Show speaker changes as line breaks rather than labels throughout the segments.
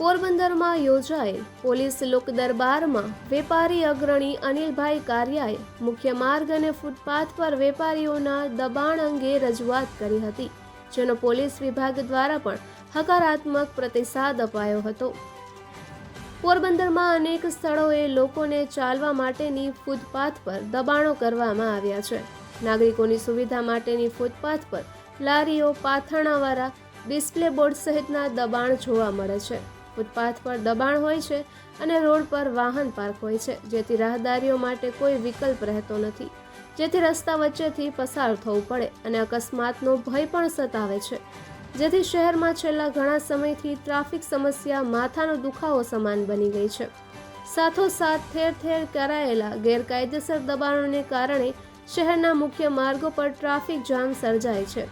પોરબંદરમાં યોજાયેલ પોલીસ લોક દરબારમાં વેપારી અગ્રણી અનિલભાઈ કારિયાએ મુખ્ય માર્ગ અને ફૂટપાથ પર વેપારીઓના દબાણ અંગે રજૂઆત કરી હતી, જેનો પોલીસ વિભાગ દ્વારા પણ હકારાત્મક પ્રતિસાદ અપાયો હતો. પોરબંદરમાં અનેક સ્થળોએ લોકોને ચાલવા માટેની ફૂટપાથ પર દબાણો કરવામાં આવ્યા છે. નાગરિકોની સુવિધા માટેની ફૂટપાથ પર લારીઓ, પાથરણાવાળા ડિસ્પ્લે બોર્ડ સહિતના દબાણ જોવા મળે છે. ફૂટપાથ પર દબાણ હોય છે અને રોડ પર વાહન પાર્ક હોય છે, જેથી રાહદારીઓ માટે કોઈ વિકલ્પ રહેતો નથી. જેથી રસ્તા વચ્ચેથી પસાર થવું પડે અને અકસ્માતનો ભય પણ સતાવે છે. જેથી શહેરમાં છેલ્લા ઘણા સમયથી ટ્રાફિક સમસ્યા માથાનો દુખાવો સમાન બની ગઈ છે. સાથોસાથ ઠેર ઠેર કરાયેલા ગેરકાયદેસર દબાણોને કારણે શહેરના મુખ્ય માર્ગો પર ટ્રાફિક જામ સર્જાય છે.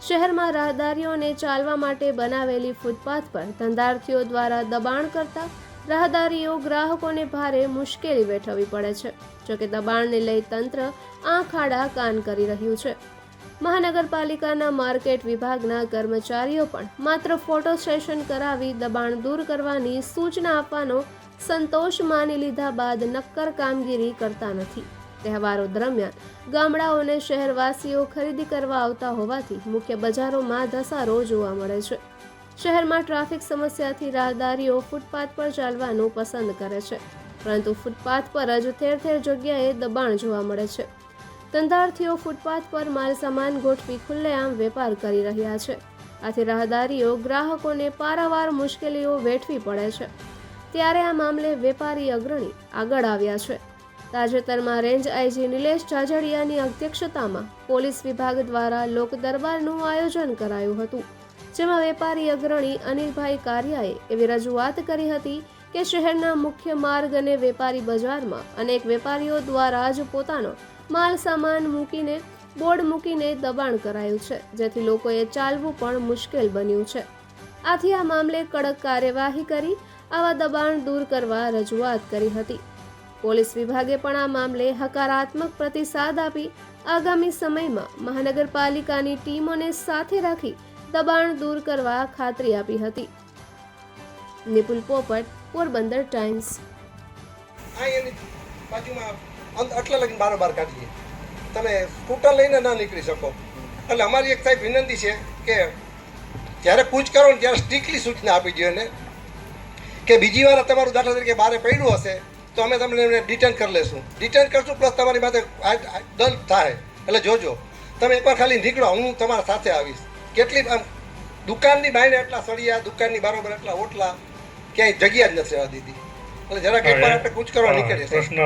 શહેરમાં રાહદારીઓને ચાલવા માટે બનાવેલી ફૂટપાથ પર ધંધાર્થીઓ દ્વારા દબાણ કરતા રાહદારીઓ ગ્રાહકોને ભારે મુશ્કેલી વેઠવવી પડે છે જોકે દબાણને લઈ તંત્ર આંખ આડા કાન કરી રહ્યું છે. મહાનગરપાલિકાના માર્કેટ વિભાગના કર્મચારીઓ પણ માત્ર ફોટો સેશન કરાવી દબાણ દૂર કરવાની સૂચના આપવાનો સંતોષ માની લીધા બાદ નક્કર કામગીરી કરતા નથી. તહેવારો દરમિયાન ગામડાઓને શહેરવાસીઓ ખરીદી કરવા આવતા હોવાથી મુખ્ય બજારોમાં ધસારો જોવા મળે છે. શહેરમાં ટ્રાફિક સમસ્યાથી રાહદારીઓ ફૂટપાથ પર ચાલવાનું પસંદ કરે છે. પરંતુ ફૂટપાથ પર જ ઠેર ઠેર જગ્યાએ દબાણ જોવા મળે છે. ધંધાર્થીઓ ફૂટપાથ પર માલ સામાન ગોઠવી ખુલ્લેઆમ વેપાર કરી રહ્યા છે. આથી રાહદારીઓ ગ્રાહકોને પારાવાર મુશ્કેલીઓ વેઠવી પડે છે. ત્યારે આ મામલે વેપારી અગ્રણી આગળ આવ્યા છે. તાજેતરમાં રેન્જ આઈજી નિલેશ જાજડિયાની અધ્યક્ષતામાં પોલીસ વિભાગ દ્વારા લોક દરબારનું આયોજન કરાયું હતું, જેમાં વેપારી અગ્રણી અનિલભાઈ કારિયાએ એવી રજૂઆત કરી હતી કે શહેરના મુખ્ય માર્ગ અને વેપારી બજારમાં અનેક વેપારીઓ દ્વારા જ પોતાનો માલ સામાન મૂકીને, બોર્ડ મૂકીને દબાણ કરાયું છે, જેથી લોકોએ ચાલવું પણ મુશ્કેલ બન્યું છે. આથી આ મામલે કડક કાર્યવાહી કરી, આવા દબાણ દૂર કરવા રજૂઆત કરી હતી. પોલીસ વિભાગે પણ આ મામલે હકારાત્મક પ્રતિસાદ આપી આગામી સમયમાં મહાનગરપાલિકાની ટીમોને સાથે રાખી દબાણ દૂર કરવા ખાતરી આપી હતી. નિપુલ પોપટ, પોરબંદર ટાઈમ્સ.
બાજુમાં આટલા લગીને બારોબાર કાઢીએ તમે સ્કૂટર લઈને ના નીકળી શકો. એટલે અમારી એક સાહેબ વિનંતી છે કે જ્યારે કૂચ કરો ને ત્યારે સ્ટ્રિક્ટલી સૂચના આપી દો એને કે બીજી વાર તમારું દાખલા તરીકે બારે પડ્યું હશે તો અમે તમને ડિટેન કરી લેશું. ડિટેન કરશું પ્લસ તમારી આ દંડ થાય. એટલે જોજો. તમે એકવાર ખાલી નીકળો હું તમારા સાથે આવીશ. કેટલી આમ દુકાનની બાયને એટલા સળિયા દુકાનની બરોબર એટલા ઓટલા ક્યાંય જગ્યા જ નથી રહેવા દીધી. એટલે જરાક એકવાર આપણે કૂચ કરવા નીકળીએ
પ્રશ્ન.